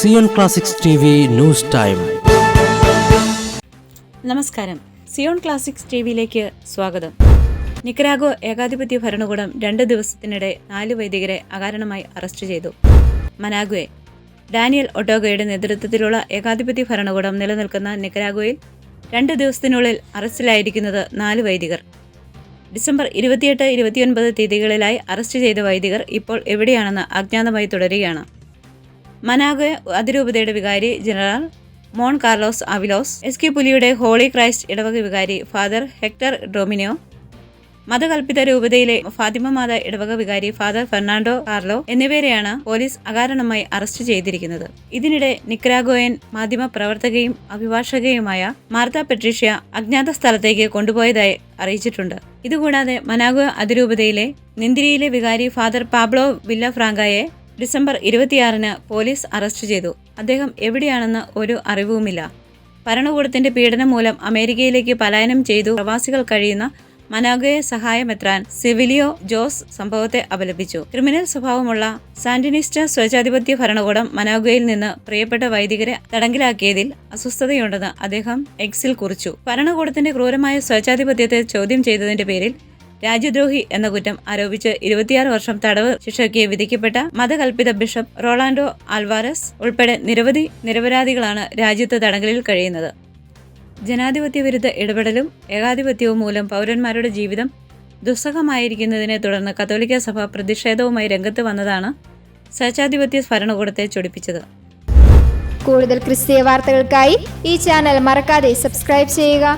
Zion classics T V news time. നമസ്കാരം. Zion classics T വിയിലേക്ക് സ്വാഗതം. നിക്കരാഗോ ഏകാധിപത്യ ഭരണകൂടം രണ്ട് ദിവസത്തിനിടെ നാല് വൈദികരെ അകാരണമായി അറസ്റ്റ് ചെയ്തു. മനാഗുവെ. ഡാനിയൽ ഒട്ടോഗയുടെ നേതൃത്വത്തിലുള്ള ഏകാധിപത്യ ഭരണകൂടം നിലനിൽക്കുന്ന നിക്കരാഗോയിൽ രണ്ട് ദിവസത്തിനുള്ളിൽ അറസ്റ്റിലായിരിക്കുന്നത് നാല് വൈദികർ. ഡിസംബർ ഇരുപത്തിയെട്ട് ഇരുപത്തിയൊൻപത് തീയതികളിലായി അറസ്റ്റ് ചെയ്ത വൈദികർ ഇപ്പോൾ എവിടെയാണെന്ന് അജ്ഞാതമായി തുടരുകയാണ്. മനാഗെ അതിരൂപതയുടെ വികാരി ജനറൽ മോൺ കാർലോസ് അവിലോസ് എസ് കെ പുലിയുടെ ഹോളി ക്രൈസ്റ്റ് ഇടവക വികാരി ഫാദർ ഹെക്ടർ ഡൊമിനിയോ മതകൽപ്പിത രൂപതയിലെ ഫാത്തിമ മാത ഇടവക വികാരി ഫാദർ ഫെർണാണ്ടോ കാർലോ എന്നിവരെയാണ് പോലീസ് അകാരണമായി അറസ്റ്റ് ചെയ്തിരിക്കുന്നത്. ഇതിനിടെ നിക്രാഗോയൻ മാധ്യമ പ്രവർത്തകയും അഭിഭാഷകയുമായ മാർത്ത പെട്രീഷ്യ അജ്ഞാത സ്ഥലത്തേക്ക് കൊണ്ടുപോയതായി അറിയിച്ചിട്ടുണ്ട്. ഇതുകൂടാതെ മനാഗോ അതിരൂപതയിലെ നിന്തിരിയിലെ വികാരി ഫാദർ പാബ്ലോ വില്ല ഫ്രാങ്കായെ ഡിസംബർ ഇരുപത്തിയാറിന് പോലീസ് അറസ്റ്റ് ചെയ്തു. അദ്ദേഹം എവിടെയാണെന്ന് ഒരു അറിവുമില്ല. ഭരണകൂടത്തിന്റെ പീഡനം മൂലം അമേരിക്കയിലേക്ക് പലായനം ചെയ്തു പ്രവാസികൾ കഴിയുന്ന മനാഗയെ സഹായമെത്രാൻ സിവിലിയോ ജോസ് സംഭവത്തെ അപലപിച്ചു. ക്രിമിനൽ സ്വഭാവമുള്ള സാന്റിനിസ്റ്റ സ്വജാധിപത്യ ഭരണകൂടം മനാഗയിൽ നിന്ന് പ്രിയപ്പെട്ട വൈദികരെ തടങ്കിലാക്കിയതിൽ അസ്വസ്ഥതയുണ്ടെന്ന് അദ്ദേഹം എക്സിൽ കുറിച്ചു. ഭരണകൂടത്തിന്റെ ക്രൂരമായ സ്വജാധിപത്യത്തെ ചോദ്യം ചെയ്തതിന്റെ പേരിൽ രാജ്യദ്രോഹി എന്ന കുറ്റം ആരോപിച്ച് ഇരുപത്തിയാറ് വർഷം തടവ് ശിക്ഷയ്ക്ക് വിധിക്കപ്പെട്ട മതകൽപ്പിത ബിഷപ്പ് റൊളാൻഡോ ആൽവാരസ് ഉൾപ്പെടെ നിരവധി നിരപരാധികളാണ് രാജ്യത്ത് തടങ്കലിൽ കഴിയുന്നത്. ജനാധിപത്യ വിരുദ്ധ ഇടപെടലും ഏകാധിപത്യവും മൂലം പൗരന്മാരുടെ ജീവിതം ദുസ്സഹമായിരിക്കുന്നതിനെ തുടർന്ന് കത്തോലിക്ക സഭ പ്രതിഷേധവുമായി രംഗത്ത് വന്നതാണ് സ്വേച്ഛാധിപത്യ ഭരണകൂടത്തെ ചൊടിപ്പിച്ചത്. കൂടുതൽ ക്രിസ്തീയ വാർത്തകൾക്കായി ഈ ചാനൽ മറക്കാതെ സബ്സ്ക്രൈബ് ചെയ്യുക.